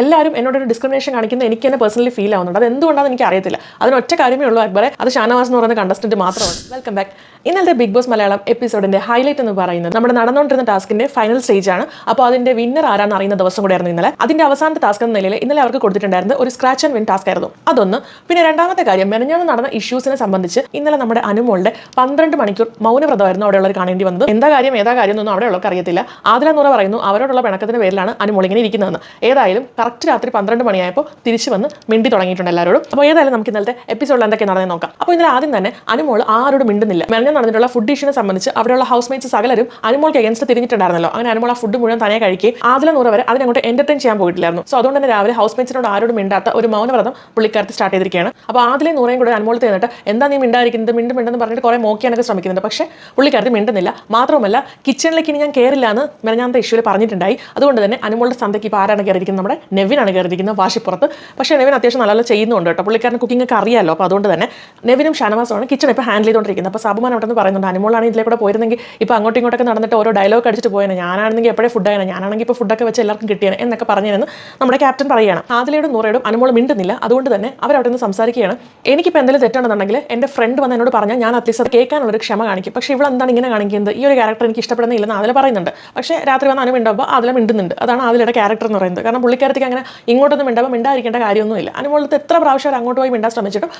എല്ലാവരും എന്നോടൊരു ഡിസ്ക്രിമിനേഷൻ കാണിക്കുന്നത് എനിക്ക് തന്നെ പേഴ്സണലി ഫീൽ ആവുന്നുണ്ട്. അത് എന്തുകൊണ്ടാണെന്ന് എനിക്ക് അറിയത്തില്ല. ഒറ്റ കാര്യമേ ഉള്ളൂ അക്ബറെ. അത് ഷാനവാസ് എന്ന് പറയുന്ന കണ്ടസ്റ്റന്റ് മാത്രമാണ്. വെൽക്കം ബാക്ക് ഇന്നലത്തെ ബിഗ് ബോസ് മലയാളം എപ്പിസോഡിന്റെ ഹൈലൈറ്റ് എന്ന് പറയുന്നത് നമ്മുടെ നടന്നുകൊണ്ടിരുന്ന ടാസ്കിന്റെ ഫൈനൽ സ്റ്റേജ് ആണ്. അപ്പോൾ അതിന്റെ വിന്നർ ആരാണെന്ന് അറിയുന്ന ദിവസം കൂടെയായിരുന്നു ഇന്നലെ. അതിന്റെ അവസാനത്തെ ടാസ്ക് എന്ന നിലയിൽ ഇന്നലെ അവർക്ക് കൊടുത്തിട്ടുണ്ടായിരുന്നത് ഒരു സ്ക്രാച്ച് ആൻഡ് വിൻ ടാസ്ക് ആയിരുന്നു. അതൊന്ന്. പിന്നെ രണ്ടാമത്തെ കാര്യം മെനഞ്ഞാന്ന് നടന്ന ഇഷ്യൂസിനെ സംബന്ധിച്ച് ഇന്നലെ നമ്മുടെ അനുമോളുടെ പന്ത്രണ്ട് മണിക്കൂർ മൗനവ്രതമായിരുന്നു അവിടെയുള്ളവർ കാണേണ്ടി വന്നത്. എന്താ കാര്യം ഏതാ കാര്യം എന്നൊന്നും അവിടെയുള്ളവർക്ക് അറിയത്തില്ല. ആദില നൂറ പറയുന്നു അവരോടുള്ള പിണക്കത്തിന്റെ പേരിലാണ് അനുമോൾ ഇങ്ങനെ ഇരിക്കുന്നതെന്ന്. ഏതായാലും കറക്റ്റ് രാത്രി പന്ത്രണ്ട് മണിയായപ്പോൾ തിരിച്ചു വന്ന് മിണ്ടി തുടങ്ങിയിട്ടുണ്ട് എല്ലാവരോടും അപ്പോൾ ഏതായാലും നമുക്ക് ഇന്നലത്തെ എപ്പിസോഡിൽ എന്തൊക്കെ നടന്നേ നോക്കാം. അപ്പോൾ ഇന്നലെ ആദ്യം തന്നെ അനുമോൾ ആരോടും മിണ്ടുന്നില്ല. മെനഞ്ഞ നടന്നിട്ടുള്ള ഫുഡ് ഇഷ്യൂനെ സംബന്ധിച്ച് അവിടെയുള്ള ഹൗസ് മേറ്റ്സ് സകലരും അനുമോൾക്ക് എഗൻസ്റ്റ് തിരിഞ്ഞിട്ടുണ്ടായിരുന്നല്ലോ. അങ്ങനെ അനുമോൾ ആ ഫുഡ് മുഴുവൻ തനിയെ കഴിക്കുകയും ആദ്യം നൂറ് വരെ അതിനങ്ങോട്ട് എന്റർടൈൻ ചെയ്യാൻ പോയിട്ടില്ലായിരുന്നു സോ അതുകൊണ്ട് തന്നെ രാവിലെ ഹൗസ് മേറ്റ്സിനോട് ആരോടും മിണ്ടാത്ത ഒരു മൗനവ്രതം പുള്ളിക്കാരത്ത് സ്റ്റാർട്ട് ചെയ്തിരിക്കുകയാണ്. അപ്പോൾ ആദ്യം നൂറേയും കൂടെ അനുമോൾ തന്നിട്ട് എന്താ നീ മിണ്ടായിരിക്കുന്നത് മിണ്ടും മിണ്ടെന്ന് പറഞ്ഞിട്ട് കുറേ മോക്കിയാനൊക്കെ ശ്രമിക്കുന്നുണ്ട്. പക്ഷേ പുള്ളിക്കാരത്ത് മിണ്ടുന്നില്ല. മാത്രമല്ല കിച്ചണിലേക്ക് ഇനി ഞാൻ കയറില്ല എന്ന് മെനഞ്ഞാന്ത ഇഷ്യൂവിൽ പറഞ്ഞിട്ടുണ്ടായി. അതുകൊണ്ട് തന്നെ അനുമോളുടെ സന്ധ്യയ്ക്ക് ഇപ്പോൾ ആരാണ് കയറിയിരിക്കുന്നത് നമ്മുടെ നെവിനാണ് കയറിയിരിക്കുന്നത് വാശിപ്പുറത്ത്. പക്ഷേ നെവിൻ അത്യാവശ്യം നല്ല ചെയ്യുന്നുണ്ട് കേട്ടോ. പുള്ളിക്കാരൻ കുക്കിംഗ് ഒക്കെ അറിയാമല്ലോ അപ്പോൾ അതുകൊണ്ട് തന്നെ നെവിനും ഷാനവാസമാണ് കിച്ചൺ ഇപ്പോൾ ഹാൻഡിൽ ചെയ്തുകൊണ്ടിരിക്കുന്നത്. അപ്പോൾ സാബുമാൻ അവിടെ നിന്ന് പറയുന്നുണ്ട് അനുമോളാണ് ഇതിലെ കൂടെ പോയിരുന്നെങ്കിൽ ഇപ്പോൾ അങ്ങോട്ടും ഇങ്ങോട്ടൊക്കെ നടന്നിട്ട് ഓരോ ഡയലോഗ് അടിച്ചിട്ട് പോയേനെ. ഞാനാണെങ്കിൽ എപ്പോഴേ ഫുഡ് ആയിരുന്നു ഞാനാണെങ്കിൽ ഇപ്പോൾ ഫുഡൊക്കെ വെച്ച് എല്ലാവർക്കും കിട്ടിയാണ് എന്നൊക്കെ പറഞ്ഞതെന്ന് നമ്മുടെ ക്യാപ്റ്റൻ പറയുകയാണ്. ആദിലയോടും നൂറയോടും അനുമോൾ മിണ്ടുന്നില്ല. അതുകൊണ്ട് തന്നെ അവരവിടെ നിന്ന് സംസാരിക്കുകയാണ്. എനിക്കിപ്പോൾ എന്തെങ്കിലും തെറ്റാണെന്നുണ്ടെങ്കിൽ എന്റെ ഫ്രണ്ട് വന്ന് എന്നോട് പറഞ്ഞാൽ ഞാൻ അറ്റ്ലീസ്റ്റ് അത് കേൾക്കാനുള്ളൊരു ക്ഷമ കാണിക്കും. പക്ഷേ ഇവിടെ എന്താണ് ഇങ്ങനെ കാണിക്കുന്നത്? ഈ ഒരു ക്യാരക്ടർ എനിക്ക് ഇഷ്ടപ്പെടുന്നില്ലെന്ന് അതിൽ പറയുന്നുണ്ട്. പക്ഷേ രാത്രി വന്ന് അനു മിണ്ടുമ്പോൾ അതിൽ മിണ്ടുന്നുണ്ട്. അതാണ് അതിലയുടെ ക്യാരക്ടർ എന്ന് പറയുന്നത്. കാരണം പുള്ളിക്കാരത്തേക്ക് അങ്ങനെ ഇങ്ങോട്ടൊന്നും മിണ്ടാവും മിണ്ടായിരിക്കേണ്ട കാര്യമൊന്നുമില്ല. അനുമോളത്ത് എത്ര പ്രാവശ്യം അവർ അങ്ങോട്ട് പോയി മിണ്ടാൻ ശ്രമിച്ചിട്ടും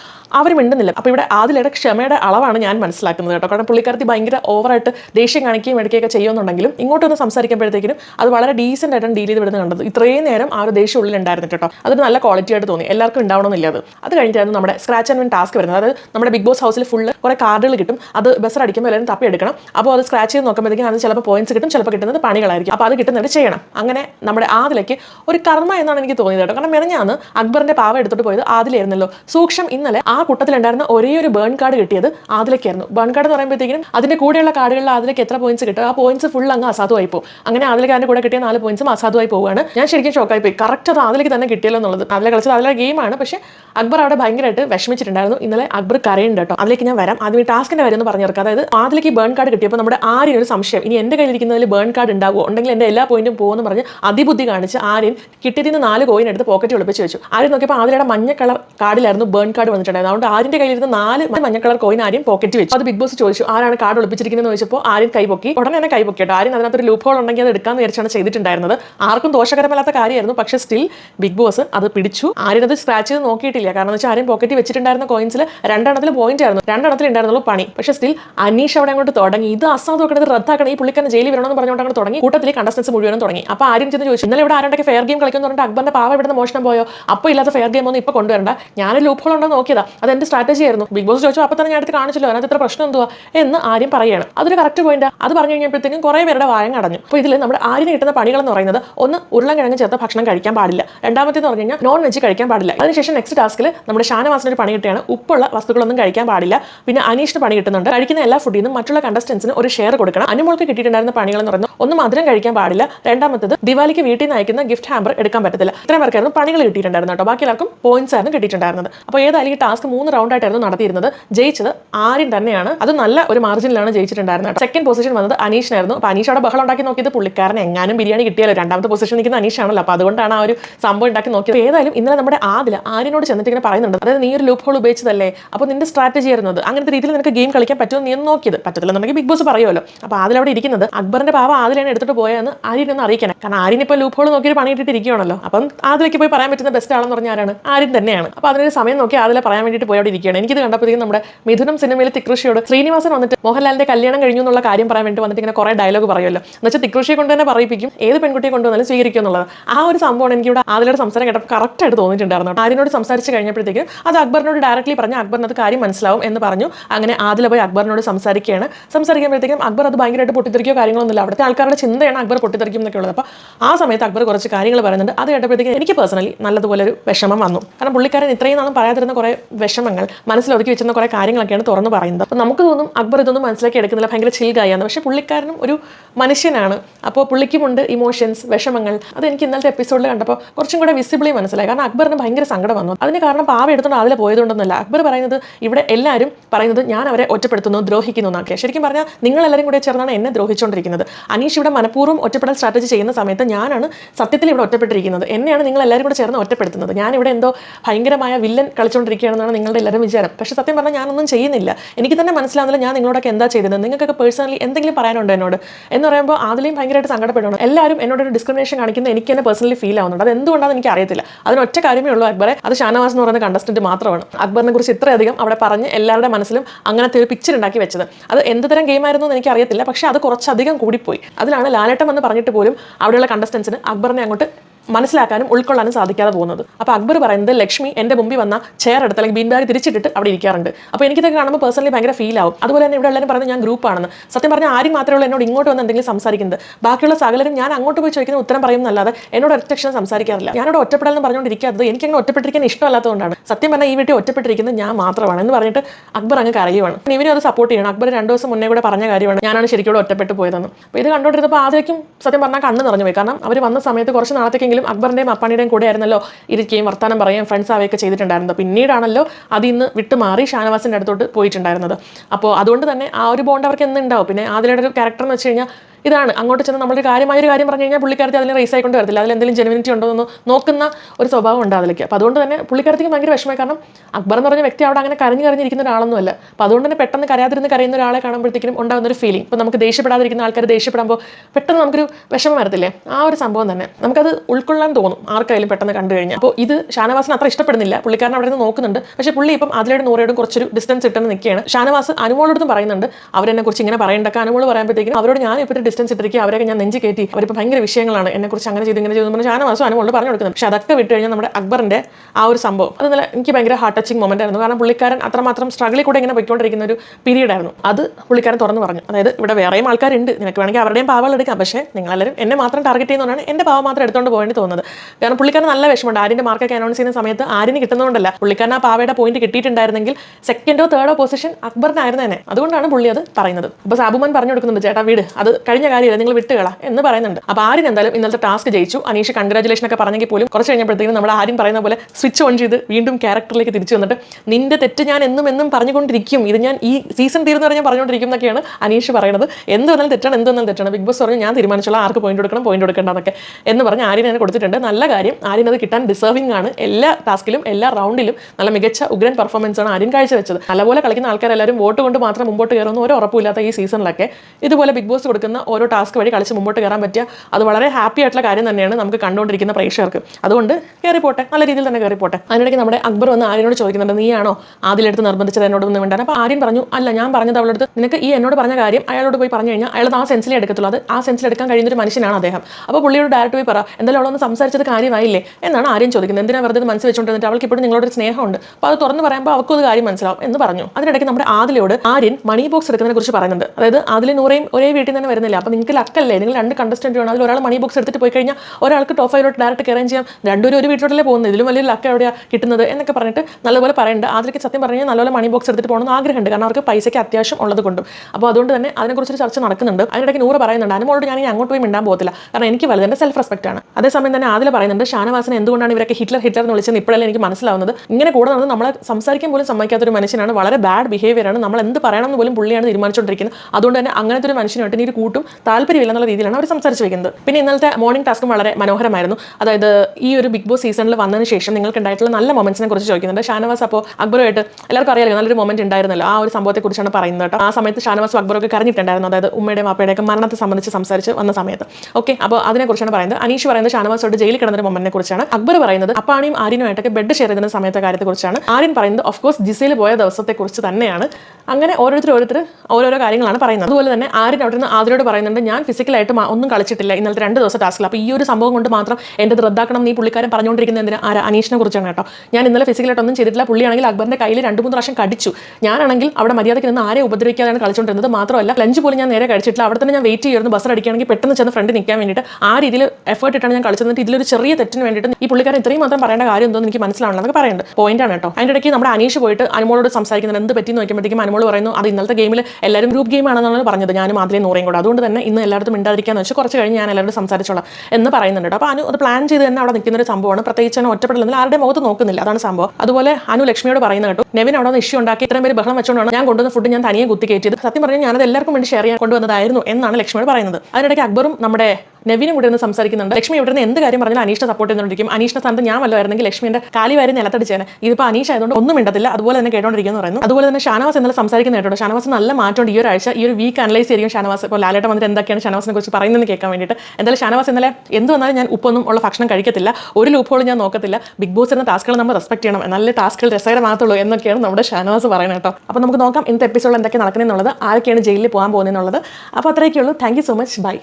അവർ മിണ്ടുന്നില്ല. അപ്പോൾ ഇവിടെ ആദ്യയുടെ ക്ഷമയുടെ അളവാണ് ഞാൻ മനസ്സിലാക്കുന്നത് കേട്ടോ. കാരണം പുള്ളിക്കാരത്തി ഭയങ്കര ഓവറായിട്ട് ദേഷ്യം കാണിക്കുകയും എടുക്കുകയൊക്കെ ചെയ്യുന്നുണ്ടെങ്കിലും ഇങ്ങോട്ടൊന്ന് സംസാരിക്കുമ്പോഴത്തേക്കും അത് വളരെ ഡീസന്റ് ആയിട്ടാണ് ഡീൽ ചെയ്ത് വിടുന്നത് കണ്ടത്. ഇത്രയും നേരം ആ ഒരു ദേഷ്യം ഉള്ളിൽ ഉണ്ടായിരുന്നു കേട്ടോ. അതൊരു നല്ല ക്വാളിറ്റി ആയിട്ട് തോന്നി. എല്ലാവർക്കും ഉണ്ടാവണമെന്നില്ല അത്. അത് കഴിഞ്ഞിട്ടായിരുന്നു നമ്മുടെ സ്ക്രാച്ച് ആൻഡ് വിൻ ടാസ്ക് വരുന്നത്. അതായത് നമ്മുടെ ബിഗ് ബോസ് ഹൗസിൽ ഫുള്ള് കുറേ കാർഡുകൾ കിട്ടും. അത് ബസർ അടിക്കുമ്പോൾ എല്ലാവരും തപ്പി എടുക്കണം. അപ്പോൾ അത് സ്ക്രാച്ച് ചെയ്ത് നോക്കുമ്പോഴത്തേക്കും അത് ചിലപ്പോൾ പോയിന്റ്സ് കിട്ടും ചിലപ്പോൾ കിട്ടുന്നത് പണികളായിരിക്കും. അപ്പോൾ അത് കിട്ടുന്നത് ചെയ്യണം. അങ്ങനെ നമ്മുടെ ആദിലേക്ക് ഒരു കർമ്മ എന്നാണ് എനിക്ക് തോന്നിയത് കേട്ടോ. കാരണം മെനഞ്ഞാന്ന് അക്ബറിന്റെ പാവ എടുത്തിട്ട് പോയത് ആദിലായിരുന്നല്ലോ. സൂക്ഷം ഇന്നലെ ആ കൂട്ടത്തിലുണ്ടായിരുന്ന ഒരേ ഒരു ബേൺ കാർഡ് കിട്ടിയത് ആദിലേക്കായിരുന്നു. ബേൺ കാർഡ് എന്ന് പറയുമ്പോഴത്തേക്കും അതിന്റെ കൂടെയുള്ള കാർഡുകളിൽ ആദിലേക്ക് എത്ര പോയിന്റ്സ് കിട്ടും? ആ പോയിന്റ്സ് ഫുൾ അങ്ങ് അസാധുവായി പോകും. അങ്ങനെ ആദിലേക്ക് അതിന്റെ കൂടെ കിട്ടിയ നാല് പോയിന്റ്സും അസാധുവായി പോവുകയാണ്. ഞാൻ ശരിക്കും ഷോക്കായി പോയി. കറക്റ്റ് അത് ആദിലേക്ക് തന്നെ കിട്ടിയല്ലോ എന്നുള്ളത്. അതിലെ കളിച്ചത് അതിലെ ഗെയിമാണ് പക്ഷേ അക്ബർ അവിടെ ഭയങ്കരമായിട്ട് വിഷമിച്ചിട്ടുണ്ടായിരുന്നു. ഇന്നലെ അക്ബർ കരയുണ്ട് കേട്ടോ. അതിലേക്ക് ഞാൻ വരാം. ആദ്യം ഈ ടാസ്കിന്റെ കാര്യം എന്ന് പറഞ്ഞു തീർക്കാം അതായത് അതിലേക്ക് ബേൺ കാർഡ് കിട്ടിയപ്പോൾ നമ്മുടെ ആര്യൻ ഒരു സംശയം. ഇനി എന്റെ കയ്യിലിരിക്കുന്നതിൽ ബേൺ കാർഡ് ഉണ്ടാകുമോ ഉണ്ടെങ്കിൽ എന്റെ എല്ലാ പോയിന്റും പോകുമെന്ന് പറഞ്ഞ് അതിബുദ്ധി കാണിച്ച് ആര്യൻ കിട്ടിയതിൽ നിന്ന് നാല് കോയിൻ എടുത്ത് പോക്കറ്റ് ഒളിപ്പിച്ച് വെച്ചു. ആര്യൻ നോക്കിയപ്പോൾ ആതിരയുടെ മഞ്ഞ കളർ കാർഡിലായിരുന്നു ബേൺ കാർഡ് വന്നിട്ടുണ്ടായിരുന്നു അതുകൊണ്ട് ആര്യന്റെ കയ്യിലിരുന്ന് നാല് മഞ്ഞ കളർ കോയിൻ ആര്യൻ പോക്കറ്റ് വെച്ചു. അത് ബിഗ് ബോസ് ചോദിച്ചു ആരാണ് കാർഡ് ഒളിപ്പിച്ചിരിക്കുന്നത് ചോദിച്ചപ്പോൾ ചോദിച്ചപ്പോൾ ആര്യൻ കൈപൊക്കി. ഉടനെ തന്നെ കൈപൊക്കി കേട്ടോ. ആര്യൻ അതിനകത്തൊരു ലൂപ്പ് ഹോൾ ഉണ്ടെങ്കിൽ അത് എടുക്കാന്ന് വിചാരിച്ചാണ് ചെയ്തിട്ടുണ്ടായിരുന്നത്. ആർക്കും ദോഷകരമല്ലാത്ത കാര്യമായിരുന്നു. പക്ഷേ സ്റ്റിൽ ബിഗ് ബോസ് അത് പിടിച്ചു. ആര്യൻ അത് സ്ക്രാച്ച് ചെയ്ത് നോക്കിയിട്ടില്ല. കാരണം എന്ന് വെച്ചാൽ ആരും പോക്കറ്റ് വെച്ചിട്ടുണ്ടായിരുന്ന കോയിൻസിൽ രണ്ടെണ്ണത്തിൽ പോയിന്റ് ആയിരുന്നു. രണ്ടെണ്ണത്തിൽ ഉണ്ടായിരുന്നുള്ളൂ പണി. പക്ഷേ സ്റ്റിൽ അനീഷ് അവിടെ അങ്ങോട്ട് തുടങ്ങി. ഇത് അസാധു ഇത് റദ്ദാക്കണം. ഈ പുള്ളിക്കാരൻ ജയിലിൽ വരണമെന്ന് പറഞ്ഞുകൊണ്ട് തുടങ്ങി. കൂട്ടത്തിൽ കണ്ടസ്റ്റൻസ് മുഴുവനും തുടങ്ങി. അപ്പോൾ ആരും ചെന്ന് ചോദിച്ചു. ഇന്നലെ ഇവിടെ ആരുടെ ഫെയർ ഗെയിം കളിക്കുന്നു പറഞ്ഞിട്ട് അക്ബറിന്റെ പാവ ഇവിടുന്ന് മോഷണം പോയോ? അപ്പോൾ ഇല്ലാത്ത ഫെയർ ഗെയിം ഒന്നും ഇപ്പോൾ കൊണ്ടുവരണ്ട. ഞാൻ ലൂപ്പ് ഹോൾ ഉണ്ടോ നോക്കിയതാ. അത് എന്റെ സ്ട്രാറ്റജി ആയിരുന്നു. ബിഗ് ബോസ് ചോദിച്ചു അപ്പോൾ തന്നെ ഞാൻ അടുത്ത് കാണിച്ചല്ലോ. അതിനകത്ത് ഇത്ര പ്രശ്നം എന്തുവാ? എന്ന് ആരും പറയുകയാണ്. അതൊരു കറക്റ്റ് പോയിന്റ് അത് പറഞ്ഞു കഴിഞ്ഞപ്പോഴത്തേക്കും കുറേ പേരുടെ വായം അടഞ്ഞു. അപ്പോൾ ഇതിൽ നമ്മുടെ ആര്യന് കിട്ടുന്ന പണികൾ എന്ന് പറയുന്നത് ഒന്ന് ഉരുളക്കിഴങ്ങ് ചേർത്ത ഭക്ഷണം കഴിക്കാൻ പാടില്ല. രണ്ടാമത്തേന്ന് പറഞ്ഞു കഴിഞ്ഞാൽ നോൺ വെജ് കഴിക്കാൻ പാടില്ല. അതിനുശേഷം നെക്സ്റ്റ് ടാസ്കിൽ നമ്മുടെ ഷാനവാസിന് ഒരു പണി കിട്ടിയാണ് ഉപ്പുള്ള വസ്തുക്കളൊന്നും കഴിക്കാൻ പാടില്ല. പിന്നെ അനീഷിന് പണി കിട്ടുന്നുണ്ട്. കഴിക്കുന്ന എല്ലാ ഫുഡിൽ നിന്നും മറ്റുള്ള കണ്ടസ്റ്റൻസിന് ഒരു ഷെയർ കൊടുക്കണം. അനുമോൾക്ക് കിട്ടിയിട്ടുണ്ടായിരുന്ന പണികൾ എന്ന് പറയുന്നത് ഒന്ന് മധുരം കഴിക്കാൻ പാടില്ല. രണ്ടാമത്തത് ദിവാലിക്ക് വീട്ടിൽ നിന്ന് അയക്കുന്ന ഗിഫ്റ്റ് ഹാമ്പർ എടുക്കാൻ പറ്റത്തില്ല. ഇത്രയും പേർക്കായിരുന്നു പണികൾ കിട്ടിയിട്ടുണ്ടായിരുന്നു കേട്ടോ. ബാക്കി എല്ലാവർക്കും പോയിന്റ്സ് ആയിരുന്നു കിട്ടിയിട്ടുണ്ടായിരുന്നത്. അപ്പോൾ ഏതായാലും ഈ ടാസ്ക് മൂന്ന് റൗണ്ട് ആയിട്ടായിരുന്നു നടത്തിയിരുന്നത്. ജയിച്ചത് ആര്യൻ തന്നെയാണ്. അത് നല്ല ഒരു മാർജിനിലാണ് ജയിച്ചിട്ടുണ്ടായിരുന്നത് സെക്കൻഡ് പൊസിഷൻ വന്നത് അനീഷിനായിരുന്നു. അപ്പോൾ അനീഷ് അവിടെ ബഹളം ഉണ്ടാക്കി നോക്കിയത് പുള്ളിക്കാരൻ എങ്ങാനും ബിരിയാണി കിട്ടിയാലോ? രണ്ടാമത്തെ പൊസിഷൻ നിൽക്കുന്ന അനീഷാണല്ലോ അപ്പോൾ അതുകൊണ്ടാണ് ആ ഒരു സംഭവം ഉണ്ടാക്കി നോക്കിയത്. ഏതായാലും ഇന്നലെ നമ്മുടെ ആദില ആര്യനോട് ചെന്നിട്ട് ഇങ്ങനെ പറയുന്നുണ്ട്. അതായത് നീ ഒരു ലൂപ്പ് ഹോൾ ഉപയോഗിച്ചതല്ലേ? അപ്പോൾ നിന്റെ സ്ട്രാറ്റജി ആയിരുന്നത്. അങ്ങനത്തെ രീതിയിൽ നിനക്ക് ഗെയിം കളിക്കാൻ പറ്റുമോ നീ നോക്കിയത്. പറ്റത്തില്ലെന്നുണ്ടെങ്കിൽ ബിഗ് ബോസ് പറയുമല്ലോ. അപ്പോൾ അതിലവിടെ ഇരിക്കുന്നത് അക്ബറിന്റെ പാവ ആദിലാണ് എടുത്തിട്ട് പോയെന്ന് ആര്യനൊന്ന് അറിയിക്കണം. കാരണം ആര്യൻ ഇപ്പോൾ ലൂപ്പ് ഹോൾ നോക്കി പണി പണിയിട്ടിട്ട് ഇരിക്കുകയാണല്ലോ. അപ്പം ആദിലേക്ക് പോയി പറയാൻ പറ്റുന്ന ബെസ്റ്റ് ആളെന്ന് പറഞ്ഞാൽ ആരാണ്? ആര്യൻ തന്നെയാണ്. അപ്പോൾ അതിനൊരു സമയം നോക്കി ആദിലെ പറയാൻ വേണ്ടിയിട്ട് പോയി അവിടെ ഇരിക്കുകയാണ്. എനിക്കിത് കണ്ടപ്പോഴത്തേക്കും നമ്മുടെ മിഥുനം സിനിമയിൽ തികൃഷിയോട് ശ്രീനിവാസൻ വന്നിട്ട് മോഹൻലാലിന്റെ കല്യാണം കഴിഞ്ഞു എന്നുള്ള കാര്യം പറയാൻ വേണ്ടി വന്നിട്ട് ഇങ്ങനെ കുറേ ഡയലോഗ് പറയുമല്ലോ. എന്ന് വെച്ചാൽ തികൃഷിയെ കൊണ്ട് തന്നെ പറയിപ്പിക്കും. ഏത് പെൺകുട്ടിയെ കൊണ്ടുവന്നാലും സ്വീകരിക്കും എന്നുള്ളത്. ആ ഒരു സംഭവമാണ് എനിക്ക് ഇവിടെ ആദിലയുടെ സംസാരം കേട്ടപ്പോൾ കറക്റ്റ് ആയിട്ട് തോന്നിയിട്ടുണ്ടായിരുന്നു. ആര്യനോട് സംസാരിച്ച് കഴിഞ്ഞപ്പോഴത്തേക്കും അത് അക്ബറിനോട് ഡയറക്റ്റ്ലി പറഞ്ഞു അക്ബറിന് അത് കാര്യം മനസ്സിലാവും എന്ന് പറഞ്ഞു. അങ്ങനെ ആദില പോയി അക്ബറിനോട് സംസാരിക്കുകയാണ്. സംസാരിക്കുമ്പോഴത്തേക്കും അക്ബർ അത് ഭയങ്കരമായിട്ട് പൊട്ടിത്തെറിക്കോ കാര്യങ്ങളൊന്നുമില്ല. അവിടുത്തെ ആൾക്കാരുടെ ചിന്തയാണ് അക്ബർ പൊട്ടിത്തെറിക്കും എന്നൊക്കെ ഉള്ളത്. അപ്പോൾ ആ സമയത്ത് അക്ബർ കുറച്ച് കാര്യങ്ങൾ പറയുന്നുണ്ട്. അത് കേട്ടപ്പോഴത്തേക്കും എനിക്ക് പേഴ്സണലി നല്ലതുപോലെ ഒരു വിഷമം വന്നു. കാരണം പുള്ളിക്കാരൻ ഇത്രയും നാളും പറയാതിരുന്ന കുറേ വിഷമങ്ങൾ മനസ്സിലൊതുക്കി വെച്ചിരുന്ന കുറേ കാര്യങ്ങളൊക്കെയാണ് തുറന്ന് പറയുന്നത്. അപ്പോൾ നമുക്ക് തോന്നും അക്ബർ ഇതൊന്നും മനസ്സിലാക്കി എടുക്കുന്നില്ല. ഭയങ്കര ചിൽഗായാണ് പക്ഷേ പുള്ളിക്കാരനും ഒരു മനുഷ്യനാണ്. അപ്പോൾ പുള്ളിക്കുമുണ്ട് ഇമോഷൻസ് വിഷമങ്ങൾ. അത് എനിക്ക് ഇന്നലത്തെ എപ്പിസോഡിൽ കണ്ടപ്പോൾ കുറച്ചും കൂടെ വിസിബിളി മനസ്സിലായി. കാരണം അക്ബറിന് ഭയങ്കര സങ്കടം വന്നു. അതിന് കാരണം പാവ എടുത്തുകൊണ്ട് അതിലെ പോയതുകൊണ്ടൊന്നല്ല അക്ബർ പറയുന്നത് ഇവിടെ എല്ലാവരും പറയുന്നത് ഞാൻ അവരെ ഒറ്റപ്പെടുത്തുന്നു ദ്രോഹിക്കുന്നു എന്നൊക്കെ ശരിക്കും പറഞ്ഞാൽ നിങ്ങളെല്ലാവരും കൂടെ ചേർന്നാണ് എന്നെ ദ്രോഹിച്ചുകൊണ്ടിരിക്കുന്നത് അനീഷ് ഇവിടെ മനഃപൂർവം ഒറ്റപ്പെടൽ സ്ട്രാറ്റജി ചെയ്യുന്ന സമയത്ത് ഞാനാണ് സത്യത്തിൽ ഇവിടെ ഒറ്റപ്പെട്ടിരിക്കുന്നത്. എന്നെയാണ് നിങ്ങൾ എല്ലാവരും കൂടെ ചേർന്ന് ഒറ്റപ്പെടുത്തുന്നത്. ഞാനിവിടെ എന്തോ ഭയങ്കരമായ വില്ലൻ കളിച്ചുകൊണ്ടിരിക്കുകയാണെന്നാണ് നിങ്ങളുടെ എല്ലാവരും വിചാരം. പക്ഷേ സത്യം പറഞ്ഞാൽ ഞാനൊന്നും ചെയ്യുന്നില്ല. എനിക്ക് തന്നെ മനസ്സിലാവുന്നില്ല ഞാൻ നിങ്ങളോടൊക്കെ എന്താ ചെയ്തത്. നിങ്ങൾക്കൊക്കെ പേഴ്സണലി എന്തെങ്കിലും പറയാനുണ്ടോ എന്നോട്? എന്ന് പറയുമ്പോൾ ആദിലെയും ഭയങ്കരമായിട്ട് സങ്കടപ്പെടണം. എല്ലാവരും എന്നോട് ഒരു ഡിസ്ക്രിമിനേഷൻ കാണിക്കുന്നത് എനിക്ക് തന്നെ പേഴ്സണലി ഫീൽ ആവുന്നുണ്ട്. അത് എന്തുകൊണ്ടാണെന്ന് എനിക്ക് അറിയത്തില്ല അതിനൊറ്റ കാര്യമേ ഉള്ളൂ അക്ബറെ. അത് ഷാനവാസ് എന്ന് പറയുന്ന കണ്ടസ്റ്റന്റ് മാത്രമാണ്. അക്ബറിനെ കുറിച്ച് ഇത്രയധികം അവിടെ പറഞ്ഞ് എല്ലാവരുടെ മനസ്സിലും അങ്ങനത്തെ ഒരു പിക്ചർ ഉണ്ടാക്കി വെച്ചത്. അത് എന്ത് തരം ഗെയിം ആയിരുന്നു എന്ന് എനിക്കറിയത്തില്ല പക്ഷേ അത് കുറച്ചധികം കൂടിപ്പോയി. അതിലാണ് ലാലേട്ടം എന്ന് പറഞ്ഞിട്ട് പോലും അവിടെയുള്ള കണ്ടസ്റ്റൻസിന് അക്ബറിനെ അങ്ങോട്ട് മനസ്സിലാക്കാനും ഉൾക്കൊള്ളാനും സാധിക്കാതെ പോകുന്നത്. അപ്പോൾ അക്ബർ പറയുന്നത് ലക്ഷ്മി എന്റെ മുമ്പിൽ വന്ന ചെയർ എടുത്ത് അല്ലെങ്കിൽ ബീൻ ബാഗ് തിരിച്ചിട്ടിട്ട് അവിടെ ഇരിക്കാറുണ്ട്. അപ്പോൾ എനിക്കിതൊക്കെ കാണുമ്പോൾ പേഴ്സണലി ഭയങ്കര ഫീൽ ആവും. അതുപോലെ തന്നെ ഇവിടെ എല്ലാവരും പറയുന്നത് ഞാൻ ഗ്രൂപ്പാണെന്ന് സത്യം പറഞ്ഞാൽ ആരും മാത്രമേ ഉള്ളൂ എന്നോട് ഇങ്ങോട്ട് വന്ന് എന്തെങ്കിലും സംസാരിക്കുന്നത്. ബാക്കിയുള്ള സകലരും ഞാൻ അങ്ങോട്ട് പോയി ചോദിക്കുന്ന ഉത്തരം പറയുന്നല്ലാതെ എന്നോട് ഒറ്റക്ഷണം സംസാരിക്കാറില്ല. ഞാനോട് ഒറ്റപ്പെടൽ എന്ന് പറഞ്ഞുകൊണ്ടിരിക്കാത്തത് എനിക്ക് അങ്ങനെ ഒറ്റപ്പെട്ടിരിക്കാൻ ഇഷ്ടമല്ലാത്തതുകൊണ്ടാണ്. സത്യം പറഞ്ഞാൽ ഈ വീട്ടിൽ ഒറ്റപ്പെട്ടിരിക്കുന്നത് ഞാൻ മാത്രമാണ് എന്ന് പറഞ്ഞിട്ട് അക്ബർ അങ്ങ് കരയുവാണ്. ഇവനും അത് സപ്പോർട്ട് ചെയ്യണം. അക്ബർ രണ്ട് ദിവസം മുന്നേ കൂടെ പറഞ്ഞ കാര്യമാണ് ഞാനാണ് ശരിക്കും ഒറ്റപ്പെട്ട് പോയതെന്ന്. അപ്പോൾ ഇത് കണ്ടുകൊണ്ടിരുന്നപ്പോൾ ആദ്യം സത്യം പറഞ്ഞാൽ കണ്ണ് നിറഞ്ഞു പോയി കാരണം അവർ വന്ന സമയത്ത് കുറച്ച് നാളത്തേക്കെങ്കിലും അക്ബറിന്റെയും അപ്പാണിയുടെയും കൂടെ ആയിരുന്നല്ലോ ഇരിക്കുകയും വർത്താനം പറയുകയും ഫ്രണ്ട്സ് ആവുകയൊക്കെ ചെയ്തിട്ടുണ്ടായിരുന്നത്. പിന്നീടാണല്ലോ അതിൽ നിന്ന് വിട്ടുമാറി ഷാനവാസിന്റെ അടുത്തോട്ട് പോയിട്ടുണ്ടായിരുന്നത്. അപ്പോൾ അതുകൊണ്ട് തന്നെ ആ ഒരു ബോണ്ട് അവർക്ക് എന്നുണ്ടാവും പിന്നെ ആദിലയുടെ ഒരു ക്യാരക്ടർ എന്ന് വെച്ച് കഴിഞ്ഞാൽ ഇതാണ്. അങ്ങോട്ട് ചെന്ന് നമ്മളൊരു കാര്യമായ ഒരു കാര്യം പറഞ്ഞു കഴിഞ്ഞാൽ പുള്ളിക്കാരത്തി അതിന് റേസ് ആയിക്കൊണ്ട് വരത്തില്ല. അതിൽ എന്തെങ്കിലും ജെനുവിനിറ്റി ഉണ്ടോ എന്ന് നോക്കുന്ന ഒരു സ്വഭാവം ഉണ്ട് അതിലേക്ക്. അപ്പോൾ അതുകൊണ്ട് തന്നെ പുള്ളിക്കാരത്തിക്ക് ഭയങ്കര വിഷമമായി. കാരണം അക്ബർ എന്ന് പറഞ്ഞ വ്യക്തി അവിടെ അങ്ങനെ കരഞ്ഞു കരഞ്ഞിരിക്കുന്ന ഒരാളൊന്നുമല്ല അപ്പോൾ അതുകൊണ്ട് തന്നെ പെട്ടെന്ന് കരയാതിരുന്ന് കരയുന്ന ഒരാളെ കാണുമ്പോഴത്തേക്കും ഉണ്ടാകുന്ന ഒരു ഫീലിംഗ് ഇപ്പോൾ നമുക്ക് ദേഷ്യപ്പെടാതിരിക്കുന്ന ആൾക്കാർ ദേഷ്യപ്പെടുമ്പോൾ പെട്ടെന്ന് നമുക്കൊരു വിഷമം വരത്തില്ലേ? ആ ഒരു സംഭവം തന്നെ. നമുക്കത് ഉൾക്കൊള്ളാൻ തോന്നും. ആർക്കായാലും പെട്ടെന്ന് കണ്ടു കഴിഞ്ഞാൽ. അപ്പോൾ ഇത് ഷാനവാസിന് അത്ര ഇഷ്ടപ്പെടുന്നില്ല. പുള്ളിക്കാരൻ അവിടെ നിന്ന് നോക്കുന്നുണ്ട്. പക്ഷേ പുള്ളി ഇപ്പം അതിലൂടെ നൂറയോടും കുറച്ചൊരു ഡിസ്റ്റൻസ് ഇട്ടെന്ന് നിൽക്കുകയാണ്. ഷാനവാസ് അനുമോളോടൊന്നും പറയുന്നുണ്ട്. അവരെന്നെ കുറിച്ച് ഇങ്ങനെ പറയേണ്ടൊക്കെ അനുമോൾ പറയുമ്പോഴത്തേക്കും അവരോട് ഞാൻ ഇപ്പോൾ ഡിസ്റ്റൻസ് ഇട്ടിരിക്കുക അവരൊക്കെ ഞാൻ നെഞ്ച് കയറ്റി അവരിപ്പോൾ ഭയങ്കര വിഷയങ്ങളാണ് എന്നെക്കുറിച്ച് അങ്ങനെ ചെയ്തു ഇങ്ങനെ ചെയ്തു എന്ന് പറഞ്ഞ് ഷാനവാസും അനുമോളോട് പറഞ്ഞു കൊടുക്കുന്നത്. പക്ഷേ അതൊക്കെ വിട്ട് കഴിഞ്ഞാൽ നമ്മുടെ അക്ബറിന്റെ ആ ഒരു സംഭവം. അത് നല്ല എനിക്ക് ഭയങ്കര ഹാർട്ട് ടച്ചിങ് മൊമെന്റ് ആയിരുന്നു. കാരണം പുള്ളിക്കാരൻ അത്രമാത്രം സ്ട്രഗിളിൽ കൂടെ ഇങ്ങനെ പോയിക്കൊണ്ടിരിക്കുന്ന ഒരു പീരീഡ് ആയിരുന്നു. അത് പുള്ളിക്കാരൻ തുറന്നു പറഞ്ഞു. അതായത് ഇവിടെ വേറെയും ആൾക്കാരുണ്ട്. നിനക്ക് വേണമെങ്കിൽ അവരുടെയും പാവകൾ എടുക്കാം. പക്ഷേ നിങ്ങളെല്ലാവരും എന്നെ മാത്രം ടാർഗറ്റ് ചെയ്യുന്നതാണ് എന്റെ പാവം മാത്രം എടുത്തുകൊണ്ട് പോകേണ്ടി തോന്നുന്നത്. കാരണം പുള്ളിക്കാരൻ നല്ല വിഷമമുണ്ട്. ആരിന്റെ മാർക്കൊക്കെ അനൗൺസ് ചെയ്യുന്ന സമയത്ത് ആരിന് കിട്ടുന്നതുകൊണ്ടല്ല. പുള്ളിക്കാരൻ ആ പാവയുടെ പോയിന്റ് കിട്ടിയിട്ടുണ്ടായിരുന്നെങ്കിൽ സെക്കൻഡോ തേർഡോ പൊസിഷൻ അക്ബറിനായിരുന്നു തന്നെ അതുകൊണ്ടാണ് പുള്ളി അത് പറയുന്നത്. അപ്പോൾ സാബുമാൻ പറഞ്ഞു കൊടുക്കുന്നുണ്ട് ചേട്ടാ വീട്. അത് കഴിഞ്ഞ കാര്യമില്ല. നിങ്ങൾ വിട്ടുകള എന്ന് പറയുന്നുണ്ട്. അപ്പോൾ ആര്യൻ എന്തായാലും ഇന്നത്തെ ടാസ്ക് ജയിച്ചു. അനീഷ് കൺഗ്രാജുലേഷൻ ഒക്കെ പറഞ്ഞെങ്കിൽ പോലും കുറച്ച് കഴിഞ്ഞപ്പോഴത്തേക്കും നമ്മൾ ആര്യൻ പറയുന്ന പോലെ സ്വിച്ച് ഓൺ ചെയ്ത് വീണ്ടും ക്യാരക്ടറിലേക്ക് തിരിച്ചു വന്നിട്ട് നിന്റെ തെറ്റ് ഞാൻ എന്നും എന്നും പറഞ്ഞുകൊണ്ടിരിക്കും. ഇത് ഞാൻ ഈ സീസൺ തീർന്നു പറഞ്ഞാൽ പറഞ്ഞുകൊണ്ടിരിക്കും എന്നൊക്കെയാണ് അനീഷ് പറയുന്നത്. എന്ത് വന്നാലും തെറ്റാണ് എന്ത് വന്നാലും തെറ്റാണ്. ബിഗ് ബോസ് പറഞ്ഞു ഞാൻ തീരുമാനിച്ചുള്ള ആർക്ക് പോയിന്റ് കൊടുക്കണം പോയിന്റ് കൊടുക്കേണ്ടതൊക്കെ എന്ന് പറഞ്ഞ് ആര്യൻ അതിനെ കൊടുത്തിട്ടുണ്ട്. നല്ല കാര്യം ആര്യൻ അത് കിട്ടാൻ ഡിസേർവിംഗ് ആണ്. എല്ലാ ടാസ്കിലും എല്ലാ റൗണ്ടിലും നല്ല മികച്ച ഉഗ്രൻ പെർഫോമൻസ് ആണ് ആര്യൻ കാഴ്ചവെച്ചത്. നല്ലപോലെ കളിക്കുന്ന ആൾക്കാരെല്ലാവരും വോട്ട് കൊണ്ട് മാത്രം മുമ്പോട്ട് കയറുന്ന ഒരു ഉറപ്പില്ലാത്ത ഈ സീസണിലൊക്കെ ഇതുപോലെ ബിഗ് ബോസ് കൊടുക്കുന്ന ഓരോ ടാസ്ക് വഴി കളിച്ച് മുമ്പോട്ട് കയറാൻ പറ്റിയ അത് വളരെ ഹാപ്പി ആയിട്ടുള്ള കാര്യം തന്നെയാണ് നമുക്ക് കണ്ടുകൊണ്ടിരിക്കുന്ന പ്രേക്ഷകർക്ക്. അതുകൊണ്ട് കയറിപ്പോട്ടെ നല്ല രീതിയിൽ തന്നെ കയറിപ്പോട്ടെ. അതിനിടയ്ക്ക് നമ്മുടെ അക്ബർ വന്ന് ആര്യനോട് ചോദിക്കുന്നുണ്ട് നീയാണോ ആദ്യമെടുത്ത് നിർബന്ധിച്ചത് എന്നോട്? ഒന്ന് വേണ്ട. അപ്പോൾ ആര്യൻ പറഞ്ഞു അല്ല ഞാൻ പറഞ്ഞത് അവളടുത്ത് നിനക്ക് ഈ എന്നോട് പറഞ്ഞ കാര്യം അയാളോട് പോയി പറഞ്ഞു കഴിഞ്ഞാൽ അയാൾ ആ സെൻസിലേ എടുക്കത്തുള്ളൂ. അത് ആ സെൻസിൽ എടുക്കാൻ കഴിയുന്ന ഒരു മനുഷ്യനാണ് അദ്ദേഹം. അപ്പോൾ പുള്ളിയോട് ഡയറക്റ്റ് പോയി പറ എന്തായാലും അവളൊന്ന് സംസാരിച്ചത് കാര്യമായില്ലേ? എന്നാണ് ആര്യൻ ചോദിക്കുന്നത്. എന്തിനാ വെറുതെ മനസ്സ് വെച്ചുകൊണ്ടിരുന്നിട്ട് അവൾക്ക് ഇപ്പോഴും നിങ്ങളോട് ഒരു സ്നേഹമുണ്ട്? അപ്പോൾ അത് തുറന്ന് പറയുമ്പോൾ അവർക്കും ഒരു കാര്യം മനസ്സിലാവും എന്ന് പറഞ്ഞു. അതിനിടയ്ക്ക് നമ്മുടെ ആദിലയോട് ആര്യൻ മണി ബോക്സ് എടുക്കുന്നതിനെ കുറിച്ച് പറയുന്നുണ്ട്. അതായത് ആദിലെ നൂറേയും ഒരേ വീട്ടിൽ തന്നെ വരുന്നില്ല. അപ്പോൾ നിങ്ങൾക്ക് ലക്കല്ലേ നിങ്ങൾ രണ്ട് കണ്ടസ്റ്റന്റ് വേണം. അതിൽ ഒരാൾ മണി ബോക്സ് എടുത്തിട്ട് പോയി കഴിഞ്ഞാൽ ഒരാൾക്ക് ടോപ്പ് ഫൈവിലോട്ട് ഡയറക്റ്റ് കയറാൻ ചെയ്യാം. രണ്ടുപേരും ഒരു വീട്ടിലോട്ടല്ലേ പോകുന്നത്? ഇതിലും വലിയ ലക്ക് എവിടെയാണ് കിട്ടുന്നത് എന്നൊക്കെ പറഞ്ഞിട്ട് നല്ലപോലെ പറയുന്നുണ്ട് അതിലേക്ക് സത്യം പറഞ്ഞാൽ നല്ലപോലെ മണി ബോക്സ് എടുത്തിട്ട് പോകണമെന്ന് ആഗ്രഹമുണ്ട്. കാരണം അവർക്ക് പൈസയ്ക്ക് അത്യാവശ്യം ഉള്ളത് കൊണ്ടും. അപ്പോൾ അതുകൊണ്ട് തന്നെ അതിനെക്കുറിച്ചൊരു ചർച്ച നടക്കുന്നുണ്ട്. അതിനിടയ്ക്ക് നൂറ് പറയുന്നുണ്ട്. അനുമോളോട് ഞാൻ അങ്ങോട്ട് പോയി മിണ്ടാൻ പോകത്തില്ല. കാരണം എനിക്ക് വലുത് എന്റെ സെൽഫ് റെസ്പെക്റ്റ് ആണ്. അതേസമയം തന്നെ ആദ്യം പറയുന്നുണ്ട് ഷാനവാസിനെ എന്തുകൊണ്ടാണ് ഇവരൊക്കെ ഹിറ്റ്ലർ ഹിറ്റ്ലർ എന്ന് വിളിച്ചത് ഇപ്പോഴല്ലേ എനിക്ക് മനസ്സിലാവുന്നത്? ഇങ്ങനെ കൂടെ നടന്ന് നമ്മളെ സംസാരിക്കാൻ പോലും സമ്മതിക്കാത്ത ഒരു മനുഷ്യനാണ്. വളരെ ബാഡ് ബിഹേവിയർ ആണ്. നമ്മൾ എന്ത് പറയണമെന്ന് പോലും പുള്ളിയാണ് തീരുമാനിച്ചുകൊണ്ടിരിക്കുന്നത്. അതുകൊണ്ട് തന്നെ അങ്ങനത്തെ ഒരു മനുഷ്യനായിട്ട് ഇനി ഒരു കൂട്ടും താല്പര്യമില്ല എന്നുള്ള രീതിയിലാണ് അവർ സംസാരിച്ച് വെക്കുന്നത്. പിന്നെ ഇന്നലത്തെ മോർണിംഗ് ടാസ്കും വളരെ മനോഹരമായിരുന്നു. അതായത് ഈ ഒരു ബിഗ് ബോസ് സീസണിൽ വന്നതിന് ശേഷം നിങ്ങൾക്ക് ഉണ്ടായിട്ടുള്ള നല്ല മൊമെന്റ്സിനെ കുറിച്ച് ചോദിക്കുന്നുണ്ട്. ഷാനവാസ് അപ്പോൾ അക്ബറുമായിട്ട് എല്ലാവർക്കും അറിയാലോ നല്ലൊരു മൊമെന്റ് ഉണ്ടായിരുന്നല്ലോ ആ ഒരു സംഭവത്തെക്കുറിച്ചാണ് പറയുന്നത് കേട്ടോ. ആ സമയത്ത് ഷാനവാസും അക്ബറൊക്കെ കരഞ്ഞിട്ടുണ്ടായിരുന്നു. അതായത് ഉമ്മയുടെയും അപ്പയുടെയൊക്കെ മരണത്തെ സംബന്ധിച്ച് സംസാരിച്ച് വന്ന സമയത്ത്. ഓക്കെ അപ്പോൾ അതിനെക്കുറിച്ചാണ് പറയുന്നത്. അനീഷ് പറയുന്നത് ഷാനവാസോട് ജയിലിൽ കിടന്നൊരു മൊമെന്റിനെ കുറിച്ചാണ്. അക്ബർ പറയുന്നത് അപ്പാണിയും ആര്യനുമായിട്ടൊക്കെ ബെഡ് ഷെയർ ചെയ്യുന്ന സമയത്തെ കാര്യത്തെക്കുറിച്ചാണ് ആര്യൻ പറയുന്നത് ഓഫ് കോഴ്സ് ജിസയിൽ പോയ ദിവസത്തെക്കുറിച്ച് തന്നെയാണ്. അങ്ങനെ ഓരോരുത്തർ ഓരോരുത്തർ ഓരോരോ കാര്യങ്ങളാണ് പറയുന്നത്. അതുപോലെ തന്നെ ആര്യൻ അവിടെ നിന്ന് ആതിരോട് പറയുന്നുണ്ട് ഞാൻ ഫിസിക്കലായിട്ട് ഒന്നും കളിച്ചിട്ടില്ല. ഇന്നലത്തെ രണ്ട് ദിവസം ടാസ്കിൽ അപ്പോൾ ഈ ഒരു സംഭവം കൊണ്ട് മാത്രം എന്റെ റദ്ദാക്കണം നീ പുള്ളിക്കാരൻ പറഞ്ഞുകൊണ്ടിരിക്കുന്നത് എന്തിനാ? ആരാ? അനീഷിനെ കുറിച്ചാണ് കേട്ടോ. ഞാൻ ഇന്നലെ ഫിസിക്കലായിട്ട് ഒന്നും ചെയ്തിട്ടില്ല. പുള്ളിയാണെങ്കിൽ അക്ബറിന്റെ കയ്യിൽ രണ്ട് മൂന്ന് പ്രാവശ്യം കടിച്ചു. ഞാനാണെങ്കിൽ അവിടെ മര്യാദയ്ക്ക് നിന്ന് ആരെ ഉപദ്രവിക്കാതെയാണ് കളിച്ചുകൊണ്ടിരുന്നത് മാത്രമല്ല ലഞ്ച് പോലും ഞാൻ നേരെ കഴിച്ചിട്ടില്ല. അവിടെ തന്നെ ഞാൻ വെയിറ്റ് ചെയ്യുന്നു ബസ് അടിക്കുകയാണെങ്കിൽ പെട്ടെന്ന് ചെന്ന് ഫ്രണ്ട് നിൽക്കാൻ വേണ്ടിയിട്ട്. ആ രീതിയിൽ എഫേർട്ട് ഇട്ടാണ് ഞാൻ കളിച്ചത്. ഇതിലൊരു ചെറിയ തെറ്റിന് വേണ്ടിയിട്ട് ഈ പുള്ളിക്കാരൻ ഇത്രയും മാത്രം പറയേണ്ട കാര്യം എന്തോന്ന് എനിക്ക് മനസ്സിലാവണം എന്നൊക്കെ പറയുന്നുണ്ട്. പോയിന്റ് ആണ് കേട്ടോ. അതിന്റെ ഇടയ്ക്ക് നമ്മുടെ അനീഷ് പോയിട്ട് അനുമോളോട് സംസാരിക്കുന്നത് എന്ത് പറ്റി നോക്കുമ്പോഴത്തേക്കും അനുമോൾ പറയുന്നു അത് ഇന്നലത്തെ ഗെയിമിൽ എല്ലാവരും ഗ്രൂപ്പ് ഗെയിം ആണെന്നാണ് പറഞ്ഞത്. ഞാനും അതിലെ നൂറേയും കൂടെ. അതുകൊണ്ട് തന്നെ ഇന്ന് എല്ലായിടത്തും മിണ്ടാതിരിക്കാന്ന് വെച്ചാൽ കുറച്ച് കഴിഞ്ഞ് ഞാൻ എല്ലാവരും സംസാരിച്ചോളാം എന്ന് പറയുന്നുണ്ട്. അപ്പോൾ അനു അത് പ്ലാൻ ചെയ്ത് തന്നെ അവിടെ നിൽക്കുന്ന ഒരു സംഭവമാണ്. പ്രത്യേകിച്ച് തന്നെ ഒറ്റപ്പെടലെങ്കിൽ ആരുടെ മുഖത്ത് നോക്കുന്നില്ല. അതാണ് സംഭവം. അതുപോലെ അനു ലക്ഷ്മിയോട് പറയുന്നത് കേട്ടോ നെവിൻ അവിടെ നിന്ന് ഇഷ്യൂ ഉണ്ടാക്കി ഇത്രയും പേര് ബഹളം വെച്ചുകൊണ്ടാണ് ഞാൻ കൊണ്ടുവന്ന ഫുഡ് ഞാൻ തനിയെ കുത്തി കയറ്റിയത്. സത്യം പറഞ്ഞാൽ ഞാനത് എല്ലാവർക്കും വേണ്ടി ഷെയർ ചെയ്യാൻ കൊണ്ടുവന്നതായിരുന്നു എന്നാണ് ലക്ഷ്മിയോട് പറയുന്നത്. അതിനിടയ്ക്ക് അക്ബറും നമ്മുടെ നെവിനും കൂടെ ഒന്ന് സംസാരിക്കുന്നുണ്ട്. ലക്ഷ്മി ഇവിടെ നിന്ന് എന്ത് കാര്യം പറഞ്ഞാൽ അനീഷിനെ സപ്പോർട്ട് ചെയ്തുകൊണ്ടിരിക്കും അനീഷിന്റെ സ്ഥാനത്ത് ഞാൻ വല്ലതായിരുന്നെങ്കിൽ ലക്ഷ്മിന്റെ കാലി വാരി നിലത്തടിച്ചേനെ. ഇതിപ്പോൾ അനീഷ് ആയതുകൊണ്ട് ഒന്നും മിണ്ടത്തില്ല. അതുപോലെ തന്നെ കേട്ടോണ്ടിരിക്കുന്നു പറയുന്നു. അതുപോലെ തന്നെ ഷാനവാസ് ഇന്നലെ സംസാരിക്കുന്ന കേട്ടോ ഷാനവാസ് നല്ല മാറ്റമുണ്ട്. ഈ ഒരു ആഴ്ച ഈ ഒരു വീക്ക് അനലൈസ് ചെയ്യും ഷാനവാസ്. ഇപ്പോൾ ലാലേട്ടൻ വന്നിട്ട് എന്തൊക്കെയാണ് ഷാനവാസിനെ കുറിച്ച് പറയുന്നതെന്ന് കേൾക്കാൻ വേണ്ടിയിട്ട്. എന്തായാലും ഷാനവാസ് ഇന്നലെ എന്ത് വന്നാലും ഞാൻ ഉപ്പൊന്നും ഉള്ള ഭക്ഷണം കഴിക്കത്തില്ല. ഒരു ലൂപ്പോളും ഞാൻ നോക്കത്തില്ല. ബിഗ് ബോസ് എന്ന ടാസ്കുകൾ നമ്മൾ റെസ്പെക്ട് ചെയ്യണം. എന്നാലേ ടാസ്കുകൾ രസകരമാകത്തുള്ളൂ എന്നൊക്കെയാണ് നമ്മുടെ ഷാനവാസ് പറയുന്നത് കേട്ടോ. അപ്പോൾ നമുക്ക് നോക്കാം ഇന്നത്തെ എപ്പിസോഡ് എന്തൊക്കെ നടക്കുന്നതെന്നുള്ളത് ആരൊക്കെയാണ് ജയിലിൽ പോകാൻ പോകുന്നതെന്നുള്ളത് അപ്പോൾ അത്രയൊക്കെയുള്ളൂ. Thank so much bye